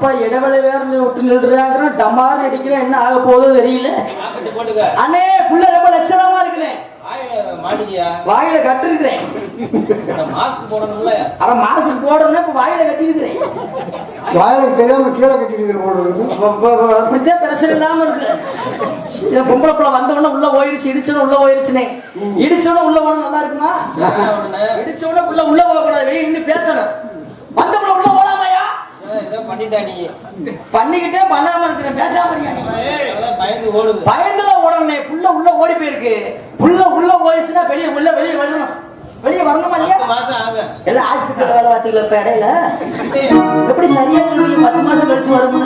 அப்பா இடவெளி வேற விட்டு நின்றுறாங்க டமார் அடிக்கிறேன் என்ன ஆக போகுதோ தெரியல. அண்ணே புள்ள ரொம்ப லட்சணமா இருக்குனே வாயில மாட்டிக்கியா? வாயில கட்டிருக்கிறேன். மாஸ்க் போடுறேன்னா இப்ப வாயில கட்டிருக்கிறேன். வாயிலுக்கு தெரியாம கீழே போடுறது அப்படித்தான் பிரச்சனை இல்லாம இருக்கு. என் பொம்பளை பிள்ளை வந்த உடனே உள்ள போயிருச்சு இடிச்சோட உள்ள போயிருச்சுனே இடிச்சோட உள்ள போனா நல்லா இருக்குமா? உடனே இடிச்சோட உள்ள உள்ள போக கூடாது நின்னு பேசணும். வந்த பிள்ளை உள்ள போலாமையா ஏதோ பண்ணிட்டா நீ பண்ணிக்கிட்டே பண்ணாம இருக்கிறேன் பேசாம பயந்து ஓடுது. பயந்துல ஓடனே புள்ள உள்ள ஓடி போயிருக்கு. புள்ள உள்ள போயிடுச்சுன்னா வெளியே உள்ள வெளியே வரணும். வெளியே வரணுமா இல்லையா எல்லாம் ஹாஸ்பிட்டல் வேலை பார்த்தீங்களா இப்ப இடையில. எப்படி சரியா பத்து மாசம் கழிச்சு வரும்னு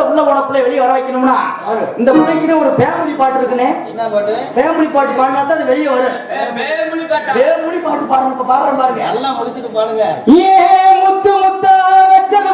புள்ள உள்ள போன புள்ள வெளியே வர வைக்கணும்னா இந்த பிள்ளைக்குன்னு ஒரு ஃபேமிலி பாட்டு இருக்குனே என்ன பாட்டு? ஃபேமிலி பாட்டு பாடினா தான் அது வெளியே வரும். ஃபேமிலி பாட்டு? இப்ப பாடுறேன் பாருங்க. எல்லாம் முடிச்சிட்டு பாடுங்க. ஏ முத்து முத்தா வச்சது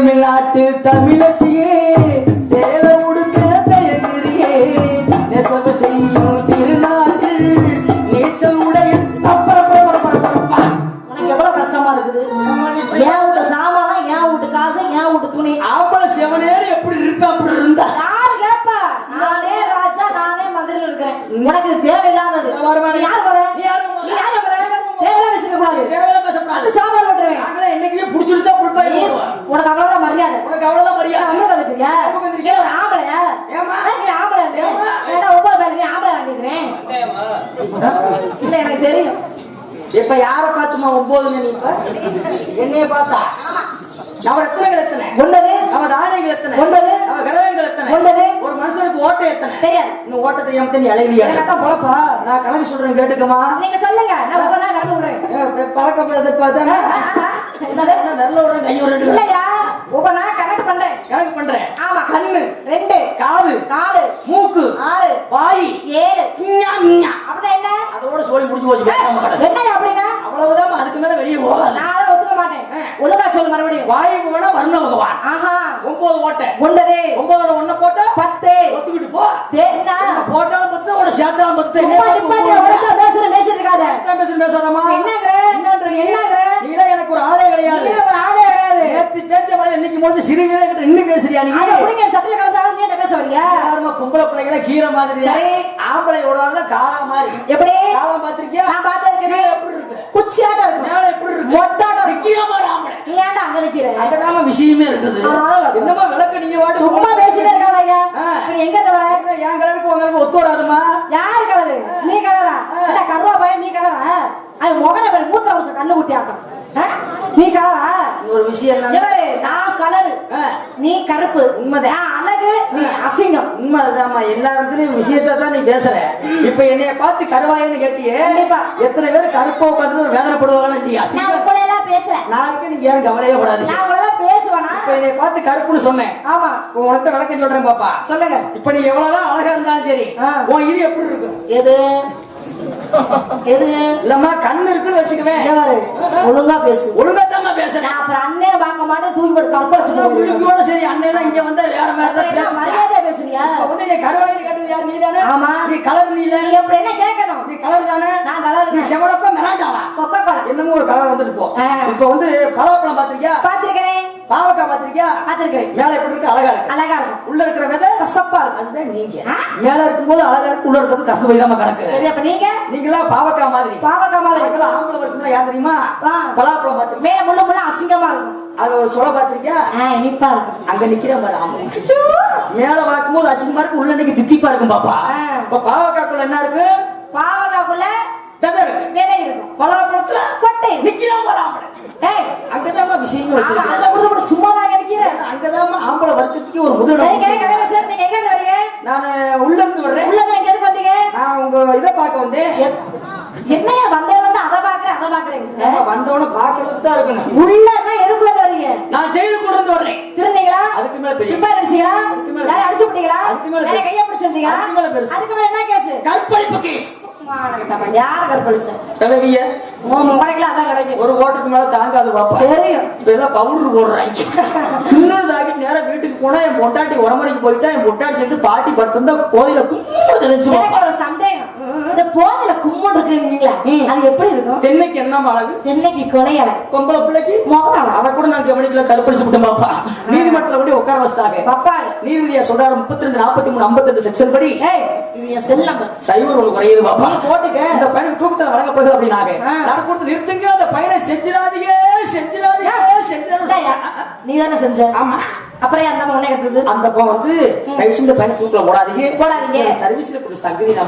தமிழ்நாட்டு நாட்டு நீ எனக்கு பொழப்பா? நான் கணக்கு சொல்றேன் கேட்டுக்கமா நீங்க சொல்லுங்க நான் ஒவ்வொரு நாள் விரல விடுறேன். பழக்கம் பார்த்தானே என்னது? நல்ல ஒரு கை ஒரு ரெண்டு இல்லையா? ஒவ்வொரு நாள் கணக்கு பண்றேன். கணக்கு பண்றேன். ஆமா. கண்ணு ரெண்டு. காது நாலு மூக்கு ஆறு. வாய் ஏழு. இஞ்ஞா, இஞ்ஞா. அப்படின்னா என்ன? அதோட சோழி முடிஞ்சு போச்சு. என்ன அப்படின்னா? அவ்வளவுதான் அதுக்கு மேல வெளியே போகாது. மாட்டேன் ஒழுங்கா சொல்லு மறுபடியும். வாய்க்கு வேணா வருண பகவான். ஆஹா. ஒன்பது ஓட்டை. ஒன்பது. ஒன்பதோட ஒண்ண போட்டா பத்து. ஒத்துக்கிட்டு போ. போட்டாலும் பத்து ஒரு சேர்த்தாலும் பத்து. பேசுற பேசிட்டு இருக்காத பேசுற பேசாதமா என்னங்கிற என்னங்கிற நீங்களே எனக்கு ஒரு ஆளே கிடையாது. ஒரு ஆளே கிடையாது. நேத்து பேச்ச மாதிரி இன்னைக்கு முடிச்சு சிறுநீரே கிட்ட இன்னும் பேசுறியா நீ? அதை புடிங்க நீ பேச வரீங்க யாருமா பொம்பளை பிள்ளைங்கள கீரை மாதிரி. சரி. ஆம்பளை விடாத காளா மாதிரி. எப்படி காலம் பாத்திருக்கியா நான் பார்த்திருக்கேன். எப்படி இருக்கு குச்சியாட்ட இருக்கும் மேல எப்படி இருக்கு மொட்டாட்ட இருக்கும் கீரை மாதிரி ஆம்பளை நீ ஏன்டா அங்க நிக்கிற விஷயமே இருக்குது ஆ. என்னமா விளக்க நீங்க வாட்டு சும்மா பேசிட்டே இருக்காத ஐயா. இப்படி எங்க இருந்து வர என் கலருக்கு உங்களுக்கு ஒத்து வராதுமா? யார் கலரு நீ கலரா கருவா பையன் நீ கலரா அவன் முகர பேர் மூத்த முடிச்ச கண்ணு குட்டி ஆட்டம் ஆ? நீ கலரா ஒரு விஷயம் என்ன எவரு நீ கருப்பு. உண்மைதான். நான் அழகு நீ அசிங்கம். உண்மை அதுதாம்மா எல்லா இடத்துலயும் விஷயத்தை தான் நீ பேசுற. இப்ப என்னைய பார்த்து கருவாயின்னு கேட்டியே. எத்தனை பேர் கருப்பா உட்காந்து வேதனைப்படுவாங்க நீ நான் அசிங்கம். உங்களை எல்லாம் பேசுறேன் நாளைக்கு நீ ஏன் கவலையே படாது நான் உங்களை எல்லாம் பேசுவேனா இப்ப என்னைய பார்த்து கருப்புன்னு சொன்னேன். ஆமா. உன்கிட்ட விளக்கம் சொல்றேன் பாப்பா. சொல்லுங்க. இப்ப நீ எவ்வளவுதான் அழகா இருந்தாலும் சரி. உன் இது எப்படி இருக்கும்? எது? இல்லம்மா கண்ணு இருக்குன்னு வச்சுக்குவேன் ஒழுங்கா பேசு. ஒழுங்கா தான் நான் அப்புறம் அண்ணனை பார்க்க மாட்டேன் தூக்கி போட்டு சொல்லுவேன் உழுக்கோட சரி அண்ணன் இங்க வந்தா வேற மாதிரி தான் பேசுறேன் மரியாதையா பேசுறியா வந்து நீ கேட்டது யார் நீ தானே ஆமா. நீ கலர் நீ இல்ல எப்படி என்ன கேட்கணும்? நீ கலர் தானே? நான் கலர் நீ செவனப்பா மிராண்டாவா? கொக்கோ என்னமோ ஒரு கலர் வந்துட்டு போ. இப்ப வந்து பலாப்பழம் பாத்திருக்கியா பாத்திருக்கேனே பாவக்காய் பாத்திருக்கியா பாத்திருக்கேன் மேல எப்படி இருக்கு? அழகா இருக்கு. அழகா இருக்கும். உள்ள இருக்கிற விதை கசப்பா இருக்கும். அதுதான் நீங்க? மேல இருக்கும்போது அழகா இருக்கு. உள்ள இருக்கிறது கசப்பு விதமா கணக்கு சரி அப்ப நீங்க? நீங்களா பாவக்காய் மாதிரி. பாவக்காய் மாதிரி. பாவக்காய் ஆம்பளை வருக்கும்ல யார் தெரியுமா. பலாப்பழம் பாத்திருக்கியா மேல முள்ள முள்ள அசிங்கமா இருக்கும். அது ஒரு சொல பாத்திருக்கியா இனிப்பா இருக்கும். அங்க நிக்கிற பாரு ஆம்பளை. மேல பார்க்கும்போது அசிங்கமா இருக்கு உள்ள இன்னைக்கு தித்திப்பா இருக்கும் பாப்பா. இப்ப பாவக்காய்க்குள்ள என்ன இருக்கு? பாவக்காக்குள்ள விதை இருக்கு. விதை இருக்கும். பலாப்பழத்துல கொட்டை இருக்கும். ஆம்பளை. ஏய். அங்கதான் விஷயங்கள் ஆமா, அதுல வச்சிருக்கேன் புடிச்சு புடிச்சு சும்மா வாங்க நிக்கிற அங்கதான் ஆம்பளை வருஷத்துக்கு ஒரு முதல் சரிங்க கடையில சார் நீங்க எங்க இருந்து வரீங்க நான் உள்ள இருந்து வர்றேன் உள்ளதான் எங்க எதுக்கு வந்தீங்க நான் உங்க இதை பார்க்க வந்தேன் எத்- என்னையா வந்தே வந்து அதை பாக்குறேன் அதை பாக்குறேன் நம்ம வந்தவன பார்க்கறதுக்கு தான் இருக்கணும் உள்ளன்னா எதுக்குள்ள வரீங்க நான் செயலுக்கு இருந்து வர்றேன் திருந்தீங்களா அதுக்கு மேல பெரிய துப்பா அடிச்சீங்களா அதுக்கு மேல யாரை அடிச்சு விட்டீங்களா அதுக்கு மேல யாரை பெருசு. கைய பிடிச்சிருந்தீங்களா அதுக்கு மேல பெருசு. அதுக்கு மேல என்ன கேஸ் கற்பழிப்பு கேஸ் யார கற்பழிச்ச தலைவிய உன் முறைக்குள்ள அதான் கிடைக்கும். ஒரு ஓட்டுக்கு மேல தாங்காது பாப்பா. தெரியும். இப்ப எல்லாம் பவுடர் போடுறாங்க. சின்னதாகி நேரா வீட்டுக்கு போனா என் பொட்டாட்டி உரமணிக்கு போயிட்டா என் பொட்டாட்டி சேர்த்து பாட்டி படுத்திருந்தா கோயில கும்பிடு நினைச்சு ஒரு சந்தேகம். இந்த போதில கும்மன் இருக்குங்களா. அது எப்படி இருக்கும்? தென்னைக்கு என்ன அழகு? தென்னைக்கு கொடையல பொம்பளை பிள்ளைக்கு? மோகனம் அதை கூட நான் கவனிக்கல கருப்படிச்சு விட்டேன் பாப்பா. நீதிமன்றத்துல உட்கார வச்சிட்டாங்க. பப்பாரு நீதிபதியா சொல்றாரு முப்பத்தி ரெண்டு நாற்பத்தி மூணு ஐம்பத்தி ரெண்டு செக்ஷன் படி. என் சைவர் ஒண்ணு குறையுது பாப்பா. போட்டுக்க. இந்த பையனுக்கு தூக்கத்துல வழங்க போகுது அப்படின்னாங்க. நான் கொடுத்து நிறுத்துங்க அந்த பையனை செஞ்சிடாதீங்க செஞ்சிடாதீங்க செஞ்சிடாதீங்க. நீ தானே செஞ்ச? ஆமா. அப்புறம் அந்த உன்னை கட்டுறது அந்த அப்பா வந்து தயவுசெய்து இந்த பையனை தூக்கல போடாதீங்க. போடாதீங்க. சர்வீஸ்ல கொஞ்சம் சங்கதி இல்லை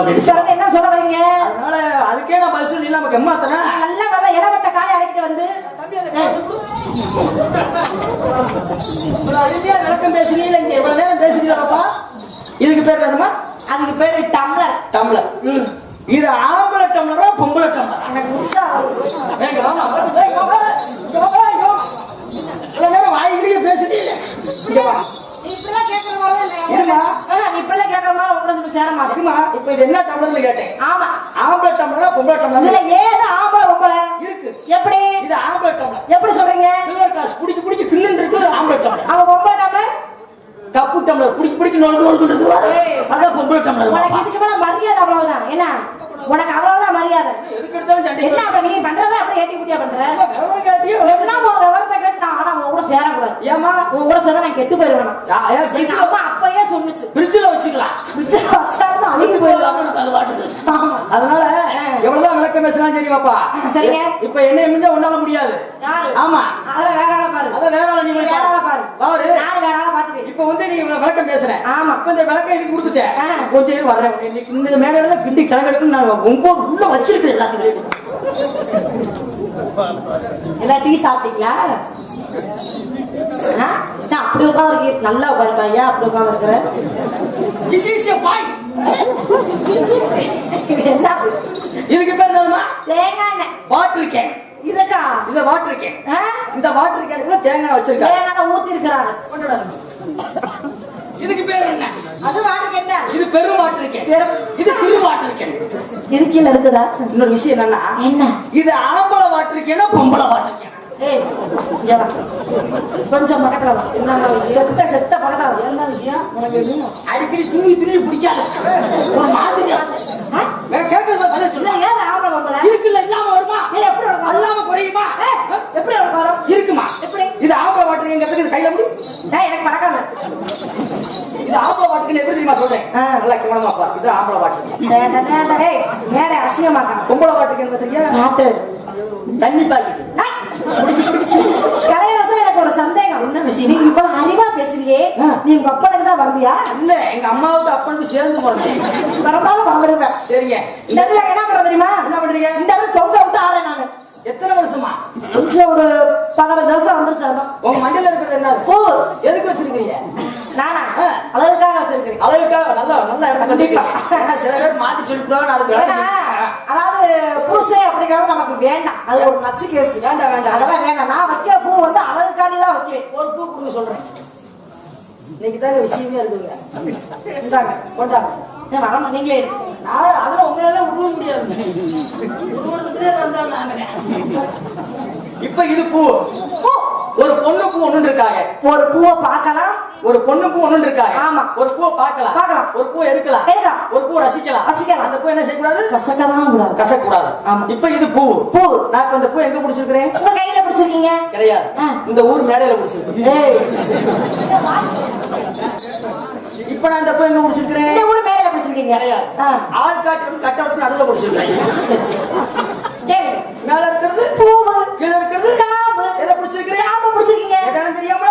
அப்படின்னு வந்து என்ன சொல்ல வரீங்க? அதனால அதுக்கே நான் பதில் சொல்லி நமக்கு ஏமாத்தனா நல்லா நல்லா இளவட்ட காலை அடைக்கிட்டு வந்து. அருமையா விளக்கம் பேசுறீங்க இங்க எவ்வளவு நேரம் பேசுறீங்களா பாப்பா? இதுக்கு பேர் என்னமா அதுக்கு பேரு டம்ளர். டம்ளர். இது ஆம்பளை டம்ளரா பொம்பளை டம்ளரா? எனக்கு வாயிலேயே பேசிட்டே என்ன டம்ளர்னு கேட்டேன்? ஆமா. ஆம்பளை டம்ளரா பொம்பளை டம்ளர்? ஏது ஆம்பளை உங்களை இருக்கு. எப்படி? இது ஆம்பளை டம்ளர். எப்படி சொல்றீங்க? சில்வர் கிளாஸ் குடிக்க குடிக்க கிண்ணு இருக்கு ஆம்பளை டம்ளர். அவன் பொம்பளை டம்ளர்? கப்பு டம்ளர் குடிக்க குடிக்க இருக்கு அதான் பொம்பளை டம்ளர் உனக்கு. இதுக்கு மேல மரியாதை அவ்வளவுதான்? என்ன? உனக்கு அவ்வளவுதான் மரியாதை. என்ன அப்ப நீ பண்றத அப்படியே ஏட்டி குட்டியா பண்ற? விவரத்தை கேட்டு நான் ஆனா உன் கூட சேரக்கூடாது. ஏமா உன் கூட சேர்ந்தா நான் கெட்டு போயிருவேன்? அம்மா அப்பயே சொன்னுச்சு. ஃப்ரிட்ஜில் வச்சுக்கலாம் பிச்சை வச்சாலும் அழுகி போயிடுவாங்க அது பாட்டுக்கு. அதனால எவ்வளவுதான் விளக்கம் பேசலாம் சரி பாப்பா. சரிங்க. இப்ப என்ன முடிஞ்சா உன்னால முடியாது. ஆமா. அதெல்லாம் வேற ஆளை பாரு. அத வேற ஆளை நீ நீ வேற ஆளை பாரு. பாரு. இப்ப வந்து நீ விளக்கம் பேசுறேன் ஆமா. இப்ப இந்த விளக்கம் இதுக்கு கொடுத்துட்டேன். கொஞ்சம் வர்றேன் இன்னைக்கு இந்த மேடையில தான் கிண்டி நான் ஒன்பது உள்ள வச்சிருக்கேன் எல்லாத்தையும் எல்லாம் டீ சாப்பிட்டீங்களா? அப்படி உட்காந்துருக்கேன் நல்லா உட்காருப்பா ஏன் அப்படி. என்ன? இதுக்கு பேர் என்னமா தேங்காய் வாட்டர் கேன். இதுக்கா? இந்த வாட்டர் கேன் ஆ? இந்த வாட்டர் கேனுக்குள்ள தேங்காய் வச்சிருக்காங்க தேங்காய் ஊத்தி இருக்கிறாங்க இதுக்கு பேர் என்ன? அது வாட்டுக்கு என்ன? இது பெரும் வாட்டர் கேன் இது சிறு வாட்டர் கேன் கீழே இருக்குதா இன்னொரு விஷயம் என்னன்னா என்ன? இது ஆம்பளை வாட்டர் கேனா பொம்பளை வாட்டர் கேனா. கொஞ்சம் பக்கத்துல செத்த செத்த பக்கத்துல. என்ன விஷயம்? அடிக்கடி துணி துணி பிடிக்காது. ஒரு மாதிரி ஆ? கேட்கறது பதில் இல்ல சொல்லு ஏன் ஆம்பளை பொம்பளை இருக்குல்ல இல்லாம வருமா ஏய், எப்படி உனக்கு வரும்? அல்லாம குறையுமா ஏய், எப்படி உனக்கு வரும் இருக்குமா எப்படி? இது ஆம்பளை வாட்டர் எங்க இது கையில முடி? எனக்கு பழக்கம் இது ஆம்பளை வாட்டர் எப்படி தெரியுமா சொல்றேன். நல்லா கவனமா பாரு இது ஆம்பளை வாட்டர் ஏய் மேடை அசிங்கமாக்காம பொம்பளை வாட்டர் என்ன தெரியா நாட்டு தண்ணி கலையரசன் எனக்கு ஒரு சந்தேகம். என்ன விஷயம்? நீங்க இப்ப அறிவா பேசுறியே. நீ உங்க அப்பனுக்கு தான் இல்ல எங்க அம்மாவுக்கு அப்பனுக்கு சேர்ந்து போனேன். பிறந்தாலும் வந்துருவேன். சரிங்க. இந்த இடத்துல என்ன பண்ண தெரியுமா? என்ன பண்றீங்க? இந்த இடத்துல தொங்க விட்டு ஆறேன் நானு. எத்தனை வருஷமா? ஒரு பதினஞ்சு வருஷம் வந்துருச்சு அதான். உங்க மஞ்சள் இருக்கிறது என்ன? பூ. எதுக்கு வச்சிருக்கீங்க நானா? அழகுக்காக வச்சிருக்கேன் அளவுக்காக நல்லா நல்ல இடத்துல கண்டிக்கலாம் ஏன்னா சில பேர் மாத்தி அதுக்கு ஏன்னா அதாவது பூசே அப்படிங்கிறது நமக்கு வேண்டாம். அது ஒரு நச்சு கேஸ் வேண்டாம், வேண்டாம். அதெல்லாம் வேண்டாம். நான் வைக்கிற பூ வந்து அழகுக்காண்டி தான் வைக்கிறேன். ஒரு பூ கொடுங்க சொல்றேன். இன்னைக்கு தாங்க விஷயமே இருக்குங்க. இந்தாங்க கொண்டாங்க. ஏன் வரமா நீங்களே நான் அதெல்லாம் உங்களால உருவ முடியாது உருவத்துக்குனே வந்தாங்க நாங்க இப்ப இது பூ. பூ. ஒரு பொண்ணு பூ ஒண்ணு இருக்காங்க. ஒரு பூவை பார்க்கலாம். ஒரு பொண்ணு பூ ஒண்ணு இருக்காங்க. ஆமா. ஒரு பூ பார்க்கலாம். பார்க்கலாம். ஒரு பூ எடுக்கலாம். எடுக்கலாம். ஒரு பூ ரசிக்கலாம். ரசிக்கலாம். அந்த பூ என்ன செய்யக்கூடாது? கசக்கதான் கூடாது. கசக்கூடாது ஆமா. இப்ப இது பூ. பூ. நான் இந்த பூ எங்க பிடிச்சிருக்கிறேன்? உங்க கையில பிடிச்சிருக்கீங்க? கிடையாது. இந்த ஊர் மேடையில பிடிச்சிருக்கேன். இப்ப நான் இந்த பூ எங்க பிடிச்சிருக்கிறேன்? இந்த ஊர் மேல பிடிச்சிருக்கீங்க. கிடையாது. ஆள் காட்டு கட்டவுட் நடுவில் பிடிச்சிருக்கிறேன் கேளுங்க மேல இருக்கிறது பூவு கீழே இருக்கிறது காம்பு எதை பிடிச்சிருக்கிறேன் காம்பு பிடிச்சிருக்கீங்க? எதாவது தெரியாம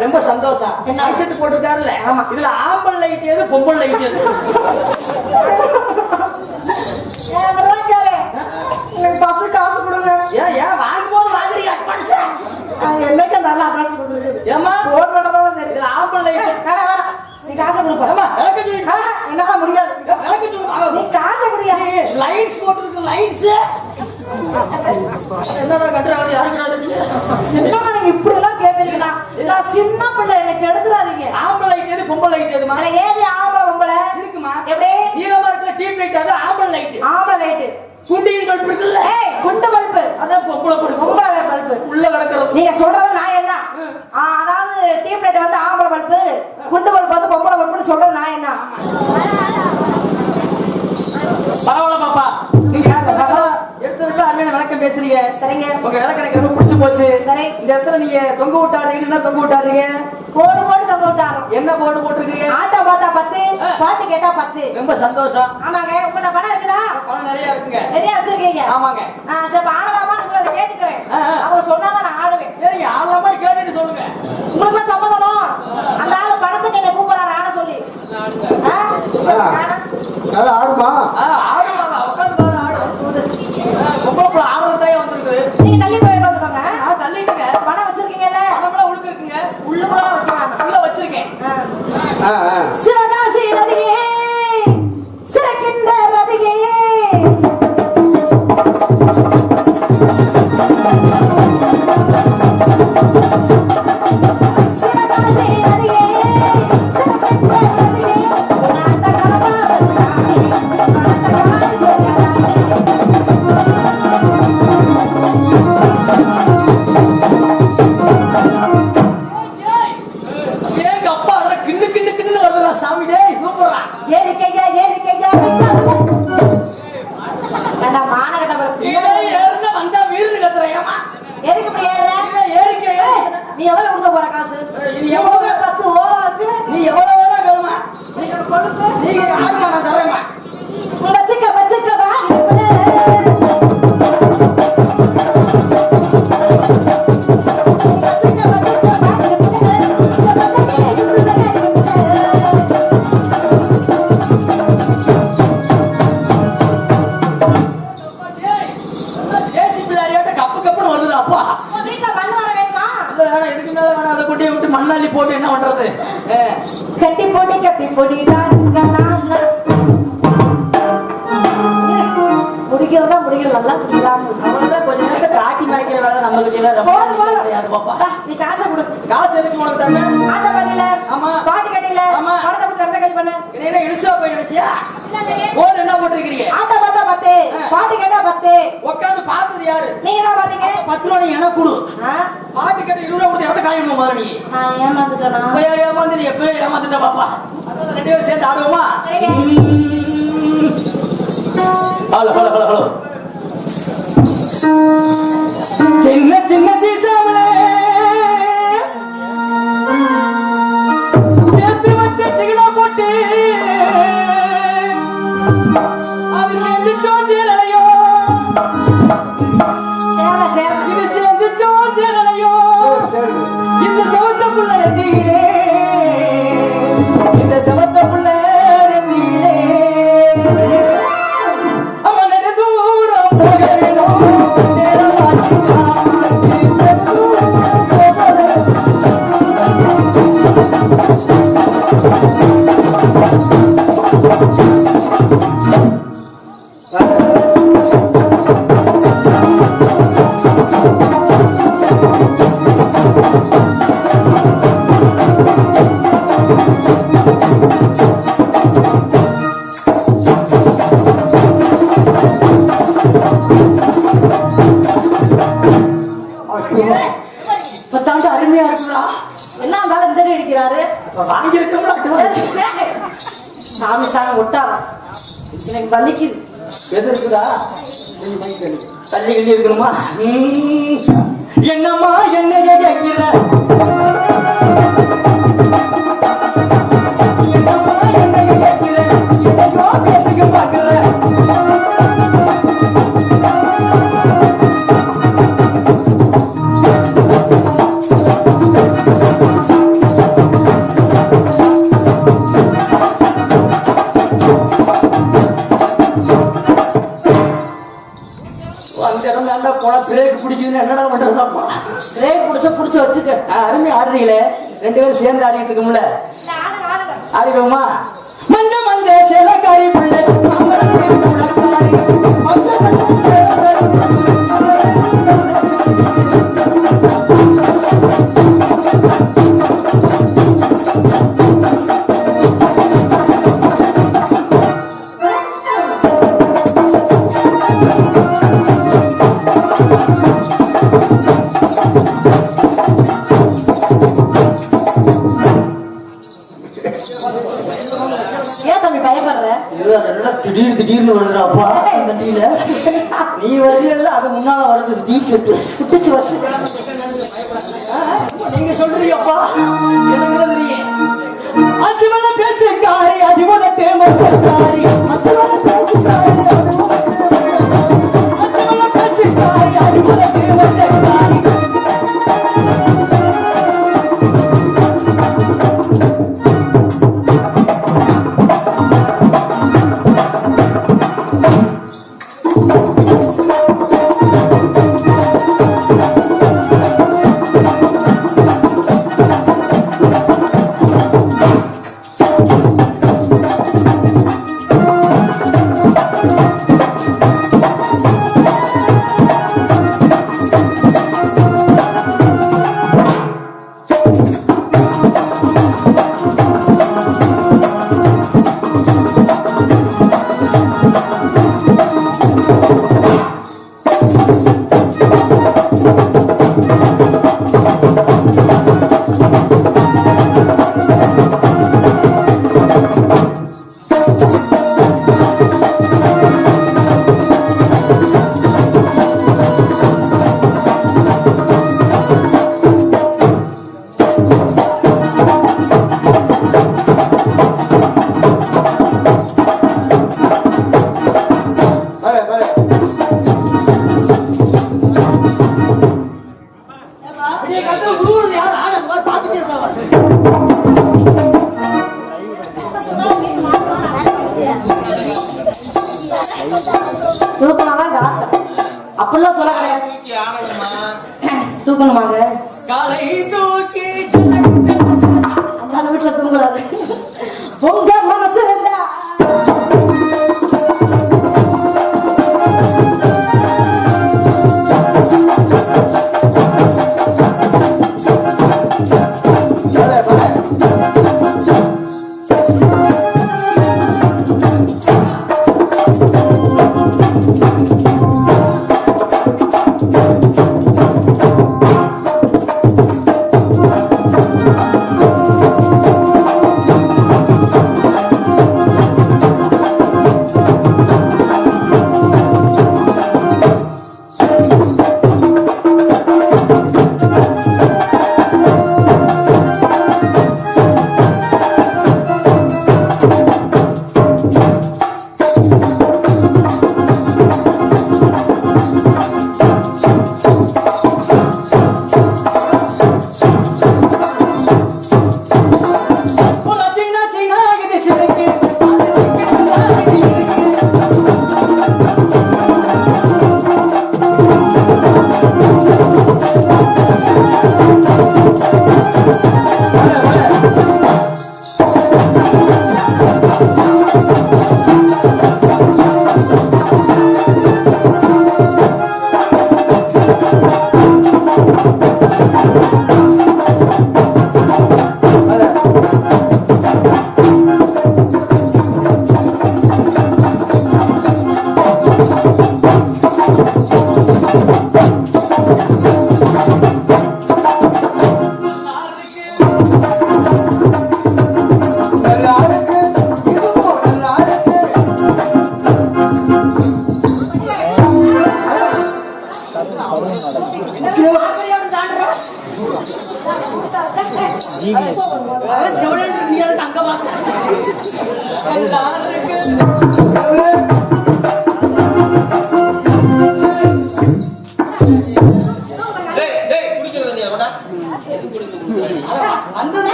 ரொம்ப சந்தோஷம். என்ன? போட்டிருக்காருல்ல? ஆமா. இதுல ஆம்பல் லைட் பொம்பல் லைட் எனக்கு பஸ் காசு கொடுங்க. ஏன் ஏன் வாங்கும் போது வாங்குறீங்க அட்வான்ஸ் என்னைக்கு நல்லா அட்வான்ஸ் கொடுக்குறது ஏமா போன் பண்ணதோட சரி வேணாம் வேணாம் நீ காசை கொடுப்பா. ஏமா சொல்லி என்னால முடியாது? விளக்கு நீ காசை குடியா. லைட்ஸ் போட்டுருக்கு லைட்ஸ். என்னடா கட்டுறாங்க யாருக்கு என்னமா நீங்க இப்படி எல்லாம் கேட்பீங்களா நான் சின்ன பிள்ளை எனக்கு எடுத்துறாதீங்க பொம்பல் லைட் எதுமா அதுல ஏது ஆம்பளை பொம்பளை இருக்குமா எப்படி நீலமா இருக்கிற டியூப் லைட் அது ஆம்பல் லைட் ஆம்பளை லைட்டு குண்டியின் பல்ப் இருக்குல்ல? ஏய் குண்டு பல்பு அதான் பொம்பளை பல்ப் பொம்பளை பல்பு உள்ள கிடக்கிறது நீங்க சொல்றது நான் என்ன? அதாவது டீப் லைட் வந்து ஆம்பளை பல்பு குண்டு பல்பு வந்து பொம்பளை பல்புன்னு சொல்றது நான் என்ன? பரவாயில்ல பாப்பா. விளக்கம் பேசுறீங்க சரிங்க உங்க விளக்கம் எனக்கு ரொம்ப பிடிச்சு போச்சு சரி. இந்த இடத்துல நீங்க தொங்க தொங்க விட்டாருங்க போடு போடு தொங்க என்ன போர்டு போட்டிருக்கீங்க ஆட்டோ பார்த்தா பத்து பாட்டு கேட்டா பத்து ரொம்ப சந்தோஷம் ஆமாங்க உங்கள்ட்ட பணம் இருக்குதா பணம் நிறைய இருக்குங்க நிறைய வச்சிருக்கீங்க ஆமாங்க சரி ஆடலாமா உங்களை கேட்டுக்கிறேன். அவங்க சொன்னாதான் நான் ஆடுவேன் சரிங்க ஆள மாதிரி கேட்டுட்டு சொல்லுங்க உங்களுக்கு சம்மதமா அந்த ஆளு பணத்துக்கு என்ன கூப்பிடுறாரு ஆட சொல்லி ஆடுமா ஆடுமா உட்காந்து ஆடு 诶诶 அப்பா. வீட்டுல மண் வர வேணுமா? இல்ல வேணாம் இதுக்கு மேல வேணாம். அதை கொண்டு விட்டு மண்ணாளி போட்டு என்ன பண்றது. கட்டி போட்டி கட்டி போட்டி முடிக்கிறதா முடிக்கல நல்லா முடிக்கலாம் கொஞ்ச நேரத்துக்கு ஆட்டி மறைக்கிற வேலை நம்ம கிட்ட. கிடையாது பாப்பா. நீ காசை கொடு. காசு எதுக்கு உனக்கு தரமே ஆட்ட பாதியில ஆமா. பாட்டு கட்டில ஆமா. படத்தை இடத்த கழி பண்ணு. என்ன இழுசா போய் நினைச்சியா இல்ல, இல்லையே. போன் என்ன போட்டிருக்கிறீங்க? ஆட்ட பத்து. பாட்டு கேட்டா பத்து. உட்காந்து பார்த்தது யாரு? நீங்க தான் பாத்தீங்க பத்து ரூபா நீ எனக்கு கொடு? பாட்டு கேட்டு இருபது ரூபா கொடுத்து இடத்த காயணும் முதல்ல நீ. நான் ஏமாந்துட்டேனா? இப்ப ஏமாந்து நீ? எப்பவே ஏமாந்துட்ட பாப்பா. ரெண்டு பேரும் சேர்ந்து ஆடுவோமா. Hello hello hello hello. வலிக்குது எது இருக்குதா? தள்ளி கிள்ளி இருக்கணுமா? ம். என்னம்மா என்னைய அருமை ஆடுறீங்களே ரெண்டு பேரும் சேர்ந்து ஆடிட்டு இருக்கோம்ல. ஆடிடுவோமா பயப்படுற திடீர் திடீர்னு வருதுடாப்பா இந்த நீ வரையில அது முன்னால வருது டீ செட்டு பிடிச்சு வச்சுக்க நீங்க சொல்றீங்கப்பா. எனக்கு பேச்சுக்காரி அதிவன பேமக்காரி பேச்சுக்காரி பேச்சுக்காரி பேமக்காரி நீ எனக்கு அங்க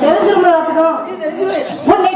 தெரிஞ்சிருமா பார்த்துக்கோ தெரிஞ்சுவே உன்னை